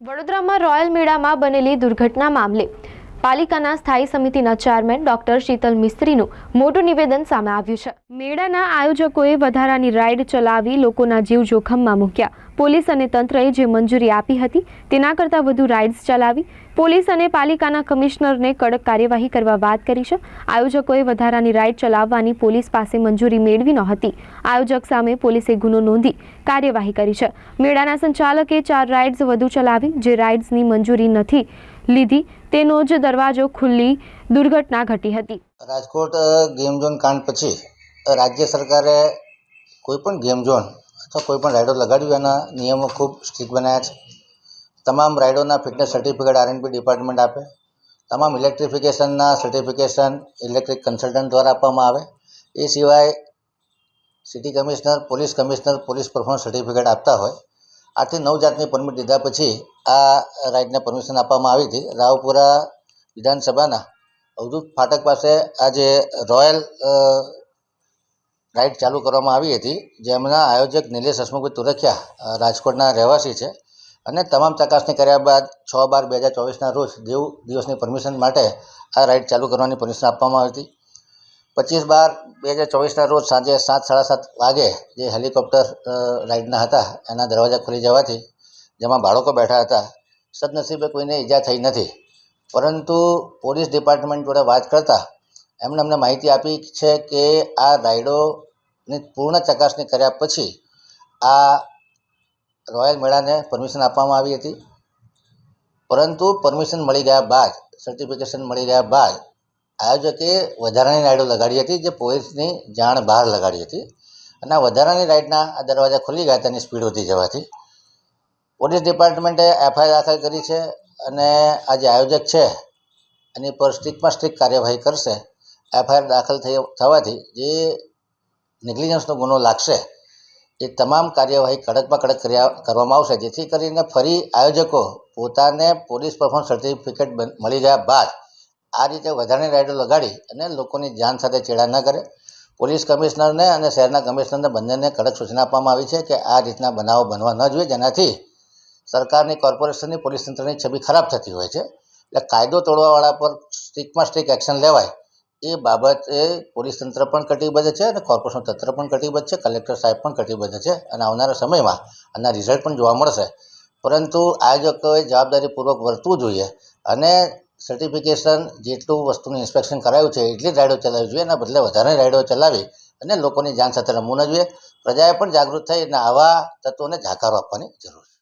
વડોદરામાં રોયલ મેળામાં બનેલી દુર્ઘટના મામલે પાલિકાના સ્થાયી સમિતિના ચેરમેન ડોક્ટર શીતલ મિસ્ત્રીનું મોટું નિવેદન સામે આવ્યું છે. મેળાના આયોજકોએ વધારાની રાઇડ ચલાવી લોકોના જીવ જોખમમાં મૂક્યા. પોલીસ અને તંત્રએ જે મંજૂરી આપી હતી, તેના કરતાં વધુ રાઇડ્સ ચલાવી. પોલીસ અને પાલિકાના કમિશનરને કડક કાર્યવાહી કરવા વાત કરી છે. આયોજકોએ વધારાની રાઇડ ચલાવવાની પોલીસ પાસે મંજૂરી મેળવી નહોતી આયોજક સામે પોલીસે ગુનો નોંધી કાર્યવાહી કરી છે. મેળાના સંચાલકે ચાર રાઇડ્સ વધુ ચલાવી, જે રાઇડ્સની મંજૂરી નથી. લીધી. તેનો જ દરવાજો ખુલ્લી દુર્ઘટના ઘટી હતી. રાજકોટ ગેમ ઝોન કાંડ પછી રાજ્ય સરકારે કોઈ પણ ગેમ ઝોન અથવા કોઈ પણ રાઇડો લગાડ્યું એના નિયમો ખૂબ સ્ટ્રિક્ટ બનાવ્યા છે. તમામ રાઇડોના fitness certificate R N B department આપે. તમામ ઇલેક્ટ્રિફિકેશનના સર્ટિફિકેશન ઇલેક્ટ્રિક કન્સલ્ટન્ટ દ્વારા આપવામાં આવે. એ સિવાય city commissioner, police commissioner, police performance certificate આપતા હોય. આથી નવ જાતની પરમિટ લીધા પછી આ રાઇડને પરમિશન આપવામાં આવી હતી. રાવપુરા વિધાનસભાના અવધૂત ફાટક પાસે આજે રોયલ રાઇડ ચાલુ કરવામાં આવી હતી, જેમના આયોજક નિલેશ હસમુખભાઈ તુરખિયા રાજકોટના રહેવાસી છે અને તમામ ચકાસણી કર્યા બાદ છ બાર બે હજાર ચોવીસના રોજ દેવ દિવસની પરમિશન માટે આ રાઇડ ચાલુ કરવાની પરમિશન આપવામાં આવી હતી. પચીસ બાર બે હજાર ચોવીસના રોજ સાંજે સાત, સાડા સાત વાગે જે હેલિકોપ્ટર રાઇડના હતા, એના દરવાજા ખુલી જવાથી જેમાં બાળકો બેઠા હતા, સદનસીબે કોઈને ઈજા થઈ નથી. પરંતુ પોલીસ ડિપાર્ટમેન્ટ જોડે વાત કરતાં એમણે અમને માહિતી આપી છે કે આ રાઇડોની પૂર્ણ ચકાસણી કર્યા પછી આ રોયલ મેળાને પરમિશન આપવામાં આવી હતી. પરંતુ પરમિશન મળી ગયા બાદ, સર્ટિફિકેશન મળી ગયા બાદ આયોજકે વધારાની રાઈડો લગાડી હતી, જે પોલીસની જાણ બહાર લગાડી હતી. અને આ વધારાની રાઇડના આ દરવાજા ખુલી ગયા, તેની સ્પીડ વધી જવાથી. પોલીસ ડિપાર્ટમેન્ટે એફઆઈઆર દાખલ કરી છે અને આ જે આયોજક છે, એની પર સ્ટ્રિક્ટમાં સ્ટ્રિક્ટ કાર્યવાહી કરશે. એફઆઈઆર દાખલ થઈ થવાથી જે નેગ્લિજન્સનો ગુનો લાગશે, એ તમામ કાર્યવાહી કડકમાં કડક કરવામાં આવશે. જેથી કરીને ફરી આયોજકો પોતાને પોલીસ પરફોર્મન્સ સર્ટિફિકેટ મળી ગયા બાદ આ રીતે વધારાની રાઇડો લગાડી અને લોકોની જાન સાથે ચેડા ન કરે. પોલીસ કમિશનરને અને શહેરના કમિશનરને બંનેને કડક સૂચના આપવામાં આવી છે કે આ રીતના બનાવો બનવા ન જોઈએ, જેનાથી સરકારની કોર્પોરેશનની પોલીસ તંત્રની છબી ખરાબ થતી હોય છે. એટલે કાયદો તોડવાવાળા પર સ્ટ્રીકમાં સ્ટ્રીક એક્શન લેવાય, એ બાબતે પોલીસ તંત્ર પણ કટિબદ્ધ છે અને કોર્પોરેશન તંત્ર પણ કટિબદ્ધ છે, કલેક્ટર સાહેબ પણ કટિબદ્ધ છે અને આવનારા સમયમાં આના રિઝલ્ટ પણ જોવા મળશે. પરંતુ આયોજકોએ જવાબદારીપૂર્વક વર્તવું જોઈએ અને સર્ટિફિકેશન જેટલું વસ્તુનું ઇન્સ્પેક્શન કરાયું છે, એટલી જ રાઇડો ચલાવવી જોઈએ એના બદલે વધારે રાઇડો ચલાવી અને લોકોની જાન સાથે રમવું ન જોઈએ. પ્રજાએ પણ જાગૃત થઈ અને આવા તત્વોને જાકારો આપવાની જરૂર છે.